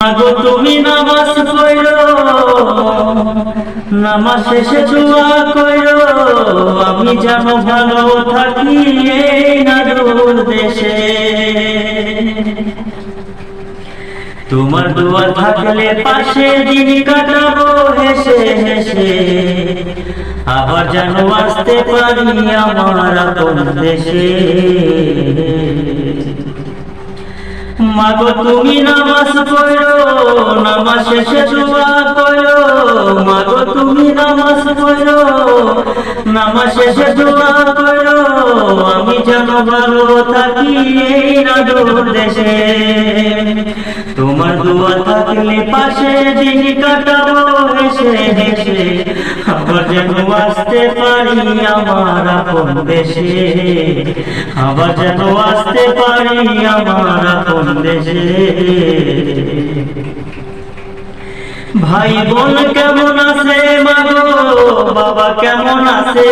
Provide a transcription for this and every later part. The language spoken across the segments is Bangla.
আগো তুমি নামাজ পড়ো। নামাজ শেষে দোয়া করো। আমি যেন ভালো থাকি এই নাদুর দেশে। তোমার দোয়া থাকলে পাশে দিন কাটাবো, হেসে হেসে। আবার যেন আসতে পারি আমার আপন দেশে। মাগো, তুমি নামাজ পড়ো, নামাজ শেষে দোয়া করো। মাগো, তুমি নামাজ পড়ো, নামাজ শেষে দোয়া করো। আমি যেন ভালো থাকি এই নাদুর দেশে। তোমার দোয়া থাকলে পাশে দিন কাটাবো, হেসে হেসে। আবার যেন আসতে পারি আমার আপন দেশে। আবার যেন আসতে পারি আমার আপন দেশে। ভাই বোন কেমন আছে মাগো? বাবা কেমন আছে?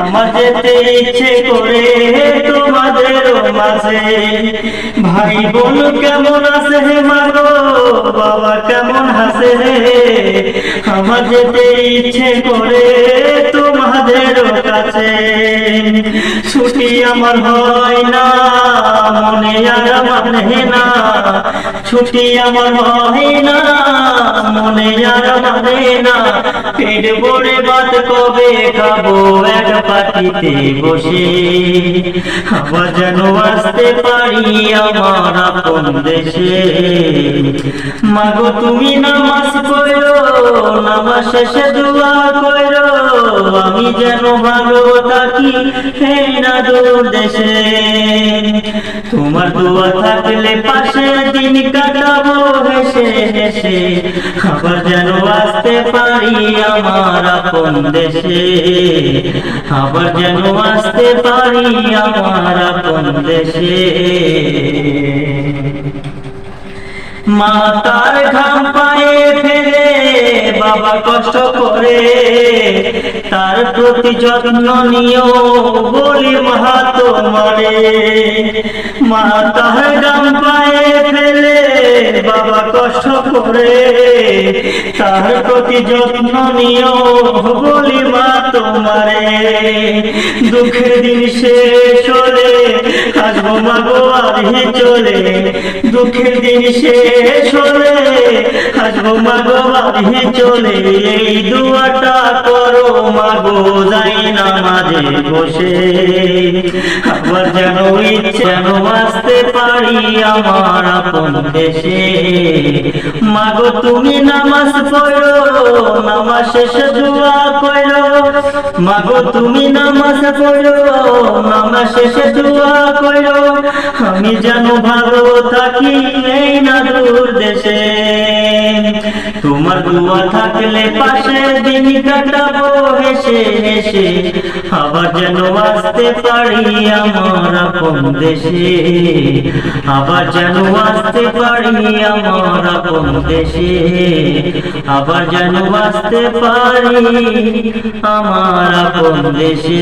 আমার যেতে ইচ্ছে করে তোমাদের মাঝে। ভাই বোন কেমন আছে মাগো? বাবা কেমন হাসে আমার যেতে ইচ্ছে করে। আমার হয় না, মনে আর মানে না। ছুটি আমার হয় না, মনে আর মানে না। পেট ভরে ভাত কবে খাব, এক পাটিতে বসে। আবার যেন আসতে পারি আমার আপন দেশে। মাগো, তুমি নামাজ পড়ো, নামাজ শেষে দোয়া করো। আমি যেন ভালো থাকি, হে না দূর দেশে। তোমার দোয়া থাকলে পাশে দিন কাটাবো হেসে হেসে। যেন আসতে পারি আমার আপন দেশে। যেন আসতে পারি আমার আপন দেশে। মা তার ঘাম বাবা কষ্ট করে তার প্রতি যত্ন নিও বলি মা তোমারে মা তাহার বাবা কষ্ট করে তার প্রতি যত্ন নিও বলি মা তোমারে। দুঃখের দিন শেষ হলে আসব মাগো আরে চলে। দুঃখের দিন শেষ হলে আসব মাগো আরে চলে। এই দুয়াটা করো মাগো যাই না বসে আবার যেন যেন আসতে পারি আমার আপন দেশে। মাগো, তুমি নামাজ পড়ো, নামাজ শেষে দোয়া করো। মাগো, তুমি নামাজ পড়ো, নামাজ শেষে দোয়া করো। আমি যেন ভালো থাকি এই না দেশে। তোমার দোয়া থাকলে পাশে দিন কাটাবো, হেসে হেসে। আবার যেন আসতে পারি আমার আপন দেশে। আবার যেন আসতে পারি আমার আপন দেশে। আবার যেন আসতে পারি আমার আপন দেশে।